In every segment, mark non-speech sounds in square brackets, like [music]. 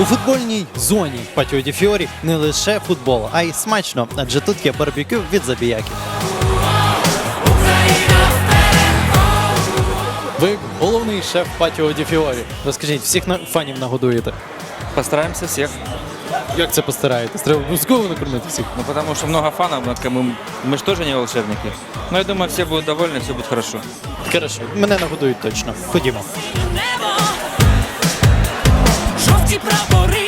У футбольній зоні Патіо Ді Фіорі не лише футбол, а й смачно, адже тут є барбекю від забіяків. Ви головний шеф Патіо Ді Фіорі. Розкажіть, всіх на- фанів нагодуєте. Постараемся всех. Як це постараєтесь? Треба обов'язково накормити всіх. Ну, потому что много фанов, но как мы, мы же тоже не волшебники. Но я думаю, все будут довольны, все будет хорошо. Хорошо, мене нагодують точно. Ходімо. небо, жовті прапори.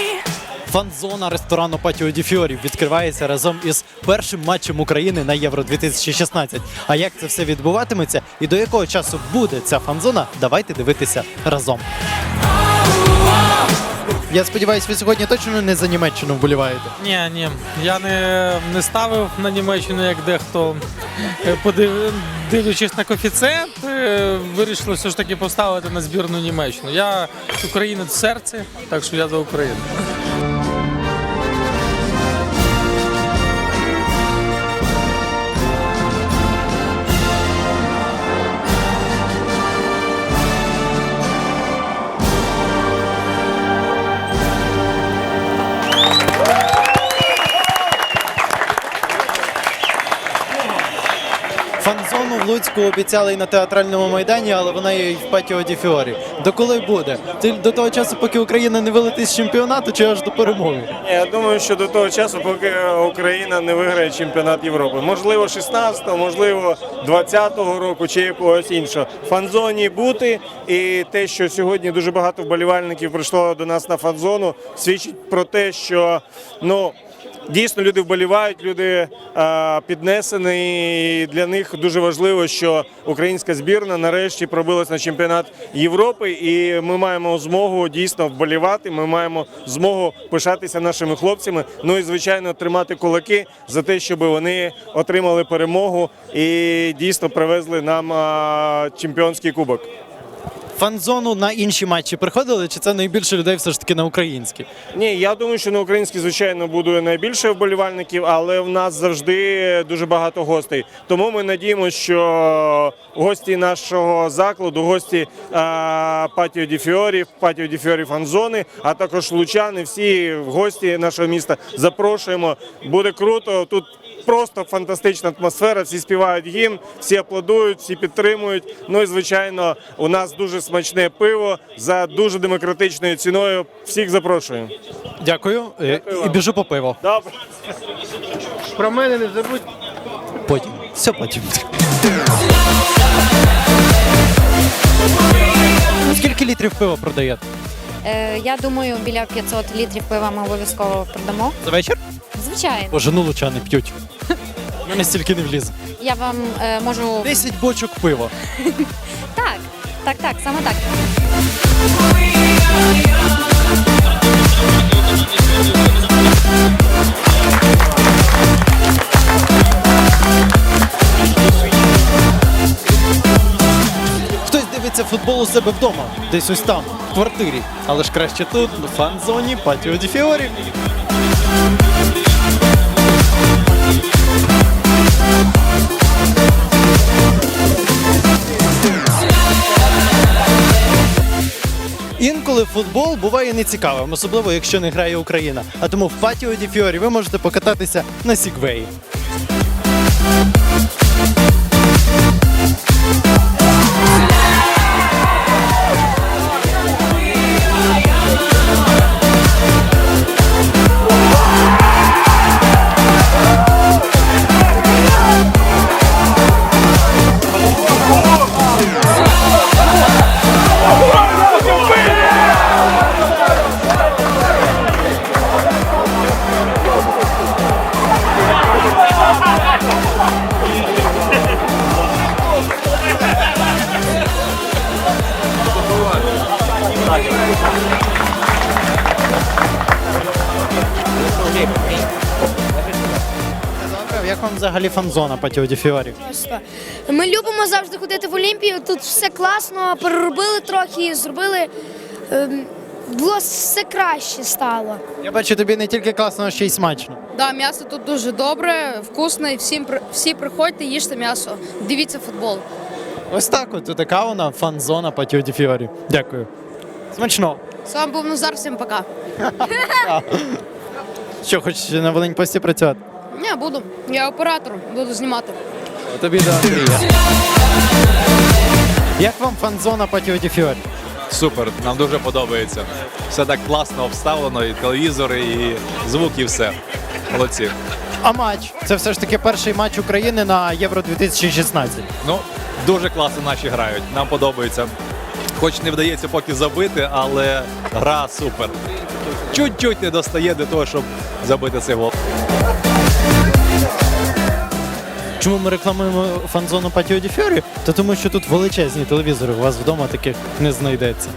Фан-зона ресторану Патіо Ді Фіорі відкривається разом із першим матчем України на Євро 2016. А як це все відбуватиметься і до якого часу буде ця фан-зона, давайте дивитися разом. Я сподіваюся, ви сьогодні точно не за Німеччину вболіваєте. Ні, ні, я не, не ставив на Німеччину, як дехто Е, подив, дивлячись на коефіцієнт, е, вирішили все ж таки поставити на збірну Німеччину. Я українець в серці, так що я за Україну. Фан-зону в Луцьку обіцяли і на театральному майдані, але вона є і в Патіо Ді Фіорі. До коли буде? До того часу, поки Україна не вилетить з чемпіонату, чи аж до перемоги? Я думаю, що до того часу, поки Україна не виграє чемпіонат Європи. Можливо, 16-го, можливо, 20-го року чи якогось іншого. Фан-зоні бути. І те, що сьогодні дуже багато вболівальників прийшло до нас на фан-зону, свідчить про те, що ну. Дійсно, люди вболівають, люди е, піднесені. І для них дуже важливо, що українська збірна нарешті пробилась на чемпіонат Європи, і ми маємо змогу дійсно вболівати. Ми маємо змогу пишатися нашими хлопцями. Ну і звичайно, тримати кулаки за те, щоб вони отримали перемогу і дійсно привезли нам е, чемпіонський кубок. Фан-зону на інші матчі приходили, чи це найбільше людей все ж таки на українські? Ні, я думаю, що на українській, звичайно, буде найбільше вболівальників, але в нас завжди дуже багато гостей. Тому ми надіємося, що гості нашого закладу, гості е, Патіо Ді Фіорі, Патіо Ді Фіорі фан-зони, а також лучани, всі гості нашого міста запрошуємо. Буде круто. Тут просто фантастична атмосфера. Всі співають гімн, всі аплодують, всі підтримують. Ну і звичайно, у нас дуже смачне пиво за дуже демократичною ціною. Всіх запрошуємо. Дякую. Е, І біжу по пиво. Добре. Про мене не забудь. Потім. Все потім. Скільки літрів пива продаєте? Е, я думаю, біля 500 літрів пива ми обов'язково продамо. За вечір? Звичайно, Боже, ну лучани п'ють. У мене стільки не влізе. я вам е, можу 10 бочок пива. [laughs] так, так, так, саме так. Хтось дивиться футбол у себе вдома, десь ось там, в квартирі. Але ж краще тут, в фан-зоні Патіо Ді футбол буває нецікавим, особливо якщо не грає Україна. А тому в Патіо Ді Фіорі ви можете покататися на Сігвеї. Як вам взагалі фан-зона Патіо Ді Фіорі? Просто. Ми любимо завжди ходити в Олімпію. Тут все класно, переробили трохи, зробили. ем, Було все краще стало. Я бачу, тобі не тільки класно, а ще й смачно. Да, м'ясо тут дуже добре, вкусне. і Всім при- всі приходьте, їжте м'ясо, дивіться футбол. Ось так от така вона фан-зона Патіо Ді Фіорі. Дякую. Смачно. З вами був Назар, всім пока. [laughs] Що, хочеш на Волинь пості працювати? Не, буду. Я оператор, буду знімати. Тобі до Андрія. Як вам фан-зона Патіо Ді Фіорі? Супер, нам дуже подобається. Все так класно обставлено, і телевізори, і звук, і все. Молодці. А матч? Це все ж таки перший матч України на Євро 2016. Ну, дуже класно наші грають. Нам подобається. Хоч не вдається поки забити, але гра супер. Чуть-чуть не достає до того, щоб забити цей гол. Чому ми рекламуємо фан-зону Патіо Ді Фьорі? Та тому що тут величезні телевізори, у вас вдома таких не знайдеться.